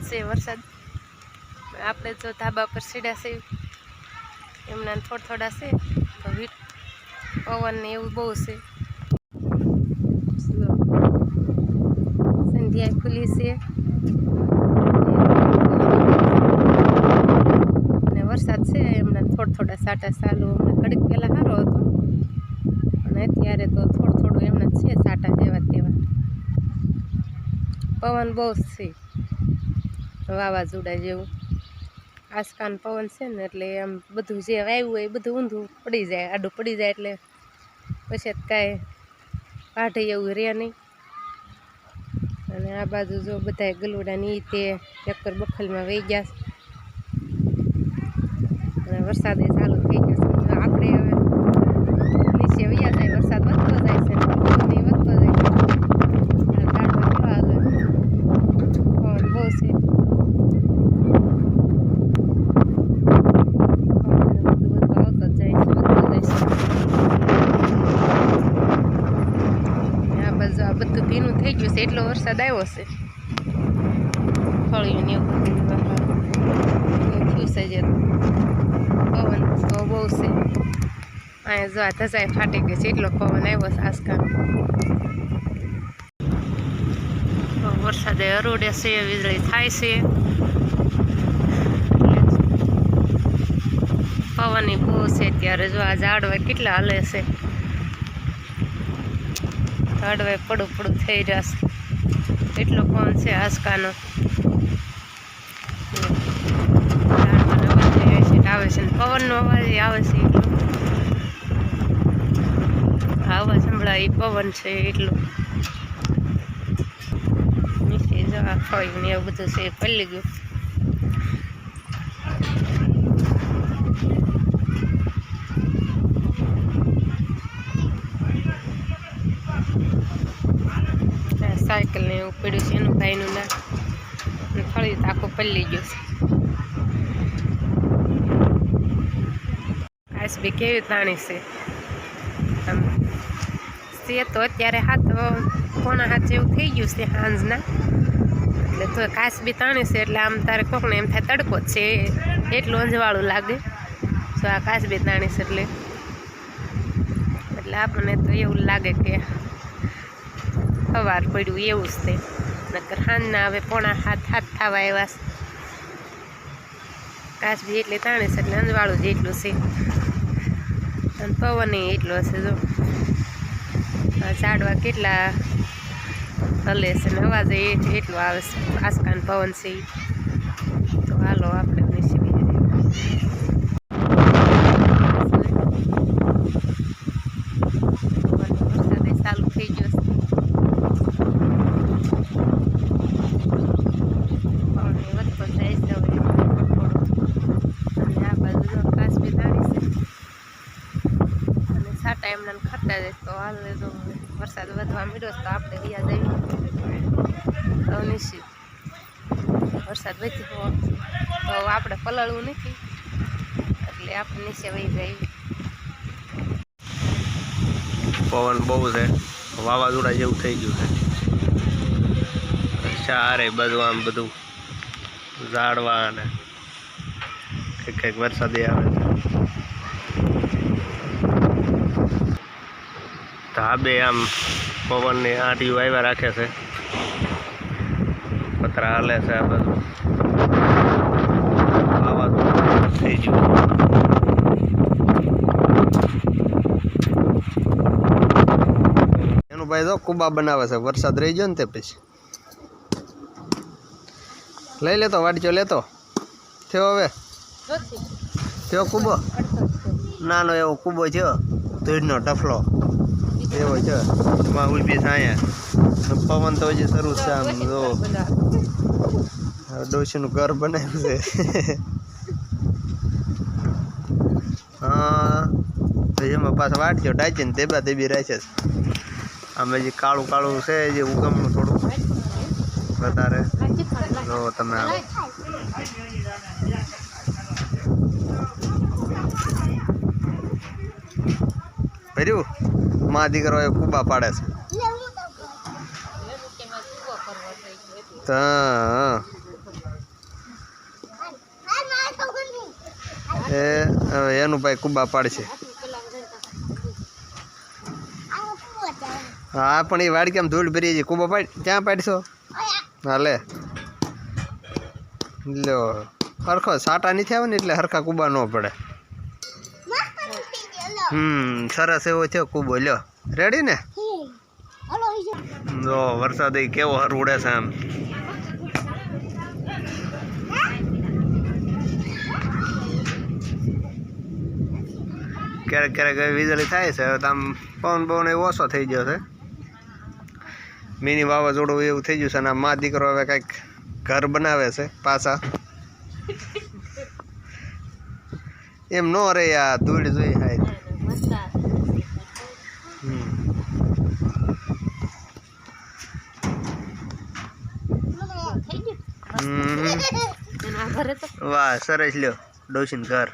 છે વરસાદ. આપણે જો ધાબા પર સીડા છે એમના થોડા થોડા છે. તો વીટ પવન ને એવું બહુ છે. સંધ્યા ખુલી છે. વરસાદ છે, એમના થોડા થોડા સાટા ચાલુ. હમણાં ઘડીક પહેલાં સારો હતો. અને અત્યારે તો થોડું થોડું એમના છે સાટા જેવા પવન બહુ જ છે. વાવાઝોડા જેવું. આસકાન પવન છે ને એટલે આમ બધું જે વાવ્યું હોય એ બધું ઊંધું પડી જાય, આડું પડી જાય એટલે પછી કાંઈ કાઢે એવું રહે નહીં. અને આ બાજુ જો બધા ગલુડાની તે ચક્કર બખલમાં વહી ગયા છે. વરસાદે ચાલુ થઈ ગયો છે જો આપણે હવે નીચે વયા જાય વરસાદ વધતો જાય છે ને પવન ય વધતો જાય છે અને ઝાડવા કેવા આગળ પવન બહુ છે પવન બધું બધું આવતો જ જાય છે વધતો જાય છે આ બાજુ આ બધું ભીનું થઈ ગયું છે એટલો વરસાદ આવ્યો છે. ફળિયું ને એવું થયું છે પવન તો બહુ છે. અહીંયા જો આ ધજાય ફાટી ગઈ છે, એટલો પવન આવ્યો છે આસકા. વરસાદે અરોડે છે, વીજળી થાય છે. પવન બહુ છે ત્યારે જો આ ઝાડવા કેટલા હાલે છે. ઝાડવાય પડું પડું થઈ જશે એટલો પવન છે આસકાનો? આવે છે પવનનો અવાજ આવે છે એટલો. આવા સંભળાય પવન છે એટલો. નીચે જવા ફળિયું ને એવું બધું છે, પલ્લી ગયું આ સાયકલ ને એવું પડ્યું છે, એનું ભાઈનું ના તો આખું પલ્લી ગયો છે. કાશ બી કેવી તાણી છે. આમ તો અત્યારે હાથ કોના હાથ જેવું થઈ ગયું છે સાંજના એટલે તો કાશ બી તાણી છે, એટલે આમ તારે કોકને એમ થાય તડકો છે, એટલું અંજવાળું લાગે. તો આ કાશ બી તાણી છે, એટલે. એટલે આપણને તો એવું લાગે કે સવાર પડ્યું એવું જ તે. નકર સાંજના હવે પોણા હાથ હાથ થવા છે. કાશ બી એટલે તાણે છે એટલે અંજવાળું જ એટલું છે. અને પવન એટલો છે જો. ઝાડવા કેટલા હલે છે ને અવાજ એટલો આવે છે. આસકાન પવન છે ઈ. તો હાલો આપણે નીચે બીજે વરસાદ ય ચાલુ થઈ ગયો છે પવન ય વધતો જાય છે હવે થોડો અને આ બાજુ જો કાચ બી તાણી છે અને સાટા એમના ખરતા જાય તો હાલ તો વરસાદ વધવા મળ્યો તો આપણે વ્યા જઈએ તો નિશ્ચિત વરસાદ વધ્યો તો આપણે પલળવું નથી. એટલે આપણે નીચે વહી જઈએ. પવન બહુ છે. વાવાઝોડા જેવું થઈ ગયું છે. ચારે બધું આમ બધું ઝાડવા અને કંઈક કંઈક વરસાદે આવે છે. ધાબે આમ પવનની આંટીઓ આવ્યા રાખે છે. પતરા હાલે છે આ બધું વાવાઝોડું થઈ ગયું. એનું ભાઈ તો કુબા બનાવે છે. વરસાદ રહી ગયો ને તે પછી. લઈ લેતો વાટચો લેતો. થયો હવે? થયો. કુબો? નાનો એવો કુબો છે ધૂળનો ટફલો. એવો છે. એમાં ઊભી થાય. પવન તો હજી શરૂ છે આમ, જો. ડોશીનું ઘર બનાવ્યું છે. હા. એમાં પાછા વાટજો ડાચીને દેબા દેબી રહે છે. આમ હજી કાળું કાળું છે જે ઉગમનું થોડું. વધારે. જો તમે. ભર્યું? માં દીકરો એ ફૂબા પાડે છે. એ એનું ભાઈ કુબા પાડશે. હા, પણ એ વાડ કેમ ધૂળ ભરી છે? કુબા પાડ, ક્યાં પાડશો? હાલે. લ્યો સરખો સાટા નથી આવે ને એટલે સરખા કુબા ન પડે. હમ, સરસ એવો છે કુબો, લ્યો. રેડી ને? જો, વરસાદ ય કેવો હરવડે છે આમ. ક્યારેક ક્યારેક વીજળી થાય છે, હવે આમ પવન પવન એવો ઓછો થઈ ગયો છે. મિની વાવાઝોડું એવું થઈ ગયું છે અને મા દીકરો હવે કંઈક ઘર બનાવે છે પાછા. એમ નો રે આ ધૂળ જોઈ હાય હમ હમ. વાહ સરસ લ્યો. ડોસીન ઘર.